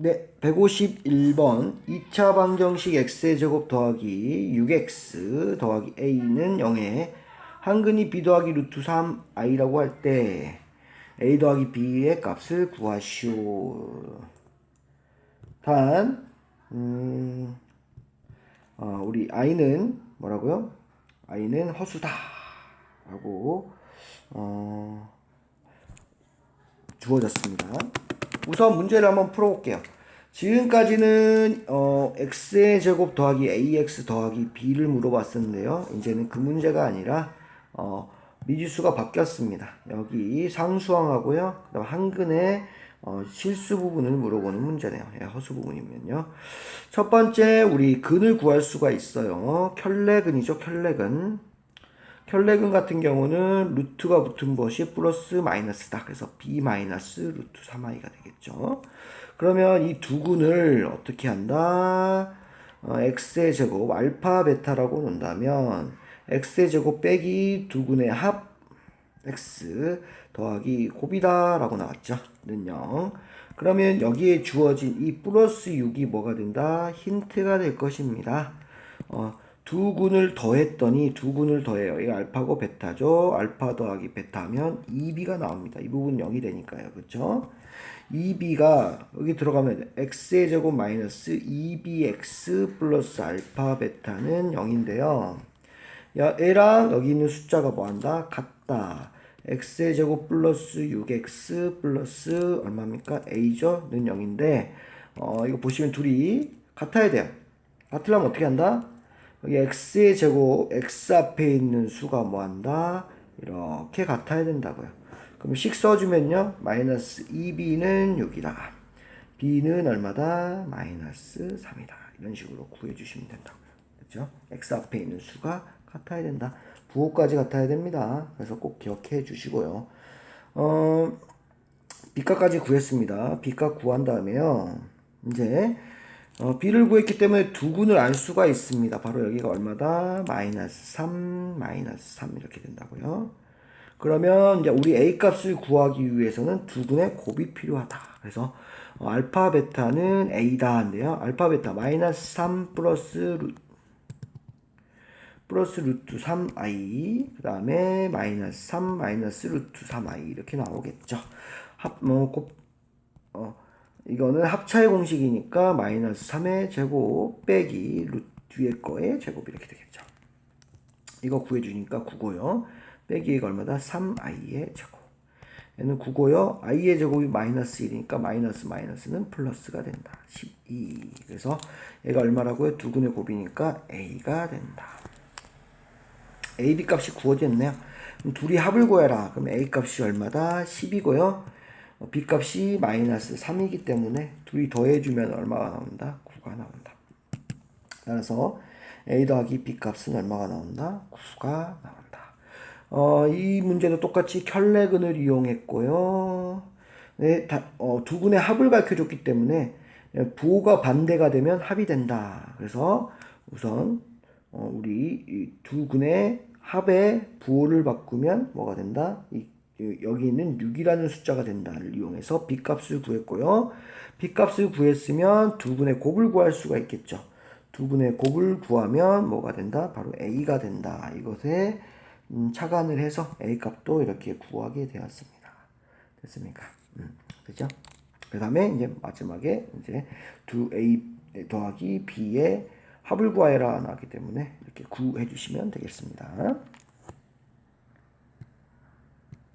네, 151번 2차 방정식 x제곱 더하기 6x 더하기 a는 0에 한근이 b 더하기 루트 3i라고 할 때 a 더하기 b의 값을 구하시오. 단, 음, 어, 우리 i는 뭐라고요? i는 허수다. 라고, 어, 주어졌습니다. 우선 문제를 한번 풀어볼게요. 지금까지는 어, x의 제곱 더하기 ax 더하기 b를 물어봤었는데요. 이제는 그 문제가 아니라 어, 미지수가 바뀌었습니다. 여기 상수항하고요. 그다음 한근의 어, 실수 부분을 물어보는 문제네요. 예, 허수 부분이면요. 첫 번째 우리 근을 구할 수가 있어요. 켤레근이죠. 켤레근. 켤레근 같은 경우는 루트가 붙은 것이 플러스 마이너스다. 그래서 b 마이너스 루트 3i가 되겠죠. 그러면 이두 근을 어떻게 한다? 어, x의 제곱 알파 베타라고 놓는다면 x의 제곱 빼기 두 근의 합 x 더하기 곱이다 라고 나왔죠. 는 0. 그러면 여기에 주어진 이 플러스 6이 뭐가 된다? 힌트가 될 것입니다. 어, 두 군을 더했더니 두 군을 더해요. 이거 알파고 베타죠. 알파 더하기 베타 하면 2b가 나옵니다. 이 부분 0이 되니까요. 그렇죠? 2b가 여기 들어가면 x의 제곱 마이너스 2bx 플러스 알파 베타는 0인데요. 야, 얘랑 여기 있는 숫자가 뭐한다? 같다. x의 제곱 플러스 6x 플러스 얼마입니까? a죠? 는 0인데 어, 이거 보시면 둘이 같아야 돼요. 같으려면 어떻게 한다? 여기 x의 제곱 x 앞에 있는 수가 뭐 한다? 이렇게 같아야 된다고요. 그럼 식 써주면요. 마이너스 2b는 6이다. b는 얼마다? 마이너스 3이다. 이런 식으로 구해주시면 된다고요. 그렇죠? x 앞에 있는 수가 같아야 된다. 부호까지 같아야 됩니다. 그래서 꼭 기억해 주시고요. 어, b값까지 구했습니다. b값 구한 다음에요. 이제 어, b를 구했기 때문에 두 군을 알 수가 있습니다. 바로 여기가 얼마다? 마이너스 3, 마이너스 3 이렇게 된다고요. 그러면 이제 우리 a 값을 구하기 위해서는 두 군의 곱이 필요하다. 그래서 어, 알파 베타는 a다 인데요. 알파 베타 마이너스 3 플러스 루, 플러스 루트 3i 그 다음에 마이너스 3 마이너스 루트 3i 이렇게 나오겠죠. 합 뭐 곱, 어, 이거는 합차의 공식이니까 마이너스 3의 제곱 빼기 루트 뒤에 거의 제곱 이렇게 되겠죠. 이거 구해주니까 9고요. 빼기 이가 얼마다? 3i의 제곱. 얘는 9고요. i의 제곱이 마이너스 1이니까 마이너스 마이너스는 플러스가 된다. 12. 그래서 얘가 얼마라고요? 두근의 곱이니까 a가 된다. ab 값이 구워졌네요. 둘이 합을 구해라. 그럼 a 값이 얼마다? 10이고요. B 값이 마이너스 3이기 때문에 둘이 더해주면 얼마가 나온다? 9가 나온다. 따라서 a 더하기 b 값은 얼마가 나온다? 9가 나온다. 어, 이 문제도 똑같이 켤레근을 이용했고요. 네, 다, 어, 두 군의 합을 가르쳐줬기 때문에 부호가 반대가 되면 합이 된다. 그래서 우선 어, 우리 이두 군의 합의 부호를 바꾸면 뭐가 된다? 이, 여기 있는 6이라는 숫자가 된다를 이용해서 b값을 구했고요. b값을 구했으면 두 분의 곱을 구할 수가 있겠죠. 두 분의 곱을 구하면 뭐가 된다? 바로 a가 된다. 이것에 음, 차관을 해서 a 값도 이렇게 구하게 되었습니다. 됐습니까? 음, 그죠? 그 다음에 이제 마지막에 이제 두 a 더하기 b의 합을 구하여라 나기 때문에 이렇게 구해 주시면 되겠습니다.